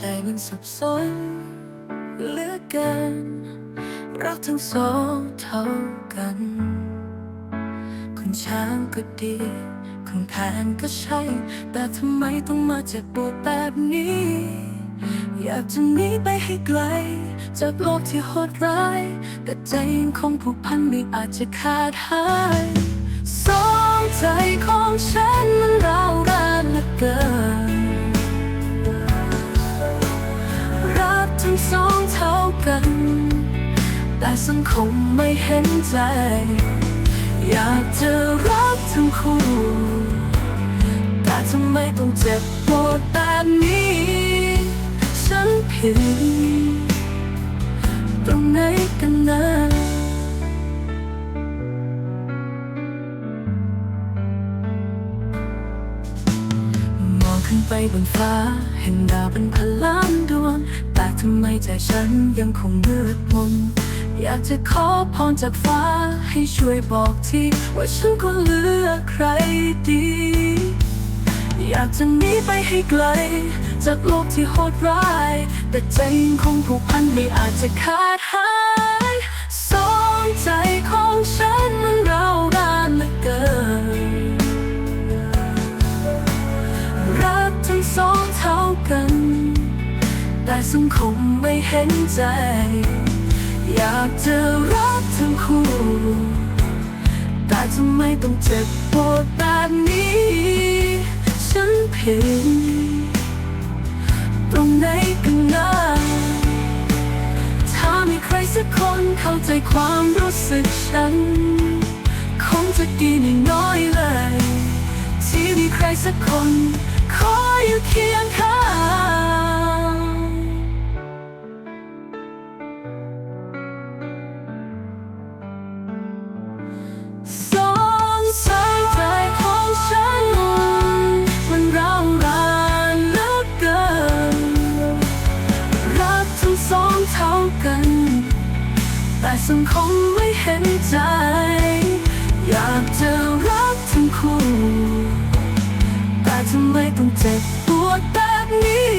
ใจมันสับสนเหลือเกินรักทั้งสองเท่ากัน คุณช้างก็ดีคุณแผนก็ใช่ แต่ทำไมต้องมาเจ็บปวดแบบนี้ อยากจะหนีไปให้ไกล จากโลกที่โหดร้าย แต่ใจยังคงผูกพันไม่อาจจะขาดหาย สองใจของฉันมันร้าวราน สังคมไม่เห็นใจ อยากจะรักทั้งคู่ แต่ทำไมต้องเจ็บปวดแบบนี้ ฉันผิดตรงไหนกันนะมองขึ้นไปบนฟ้า เห็นดาวเป็นพันล้านดวง แต่ทำไมใจฉันยังคงมืดมน อยากจะขอพรจากฟ้าให้ช่วยบอกทีว่าฉันควรเลือกใครดี อยากจะหนีไปให้ไกล จากโลกที่โหดร้าย แต่ใจคงผูกพันไม่อาจจะขาดหายสองใจของฉันมันเราวรานเหลือเกิน รักทั้งสองเท่ากัน แต่สังคมไม่เห็นใจ อยากจะรักทั้งคู่ แต่ทำไมต้องเจ็บปวดแบบนี้ ฉันผิดตรงไหนกันนะถ้ามีใครสักคนเข้าใจความรู้สึกฉัน คงจะดีไม่น้อยเลย ที่มีใครสักคนขออยู่เคียงข้าง สังคงไม่เห็นใจ อยากจะรักทั้งคู่ แต่ทำไมต้องเจ็บปวดแบบนี้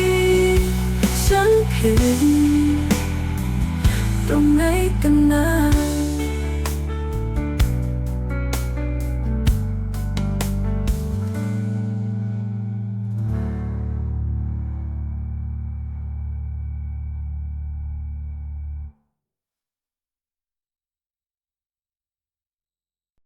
ฉันผิด